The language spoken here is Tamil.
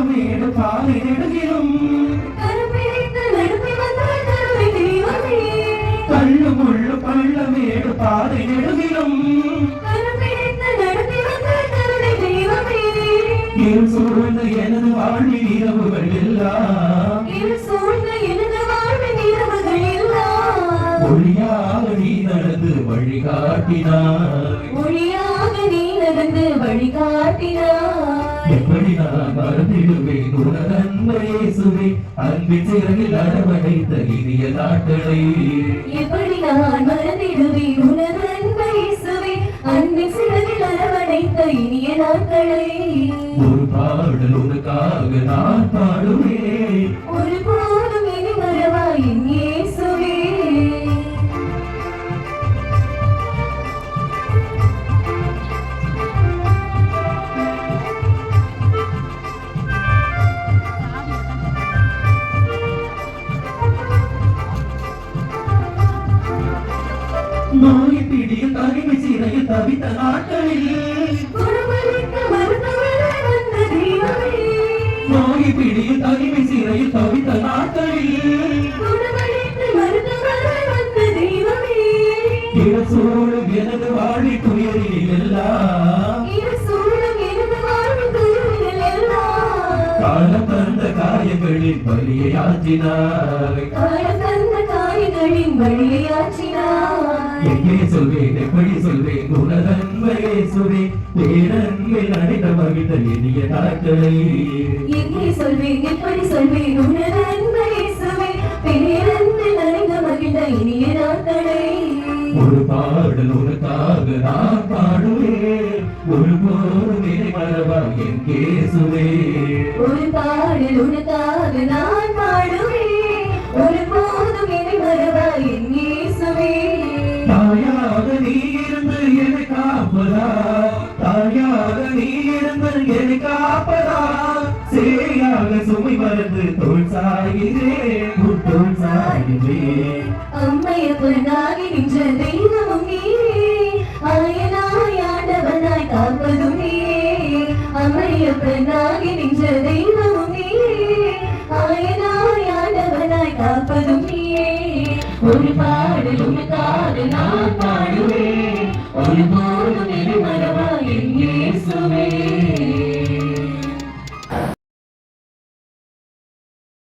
மேடு பாலை நெடுகிலும் கள்ளு முள்ளு பள்ள மேடு பாதை நெடுகிலும் இருள் சூழ்ந்த எனது வாழ்வின் இரவுகள் எல்லாம் ஒளியாக நீ நடந்து வழிகாட்டினார் ஒளியாக நீ நடந்து வழிகாட்டினார் அன்பின் சிறகில் அரவணைத்த இனிய நாட்களை. எப்படி நான் மறந்திடுவேன்? உனது அன்பை இயேசுவே அன்பின் சிறகில் அரவணைத்த இனிய நாட்களை. ஒரு பாடல் உனக்காக நான் பாடுவேன். நோய் பிடியில் தனிமை சிறையில் தவித்த நாட்களில் நோய் பிடியில் தனிமை சிறையில் தவித்த நாட்களில் குணமளிக்க எனது வாழ்வி துயரில் எல்லாம் காலம் தந்த பலியை காயங்களின் வழியாற்றினாய் எங்கே சொல்வேன் எப்படி சொல்வேன் உனதன்பரே சுவே பேரன்பில் அடைந்த மகிழ்ந்த இனிய நாட்களை எங்கே சொல்வேன் எப்படி சொல்வேன் உனது அன்பை இயேசுவே பேரன்பு நனைந்த மகிழ்ந்த இனிய நாட்களை. ஒரு பாடல் உனக்காக நான் பாடுவேன். ஒரு மறவா என் கேசுவே ஒரு பாடல் உனக்காக நான் சேயாக சுமை மறந்து தோல் சாகிறேன் உன் தோல் அம்மைய பொருளாகி நின்ற தெய்வமும் நீயே அயனாய் ஆண்டவனாய் காப்பதும் நீயே பொருளாகி நின்ற தெய்வமும் நீயே ஆயனாய் ஆண்டவனாய் காப்பதும் நீயே ஒரு பாடலும் உனக்காக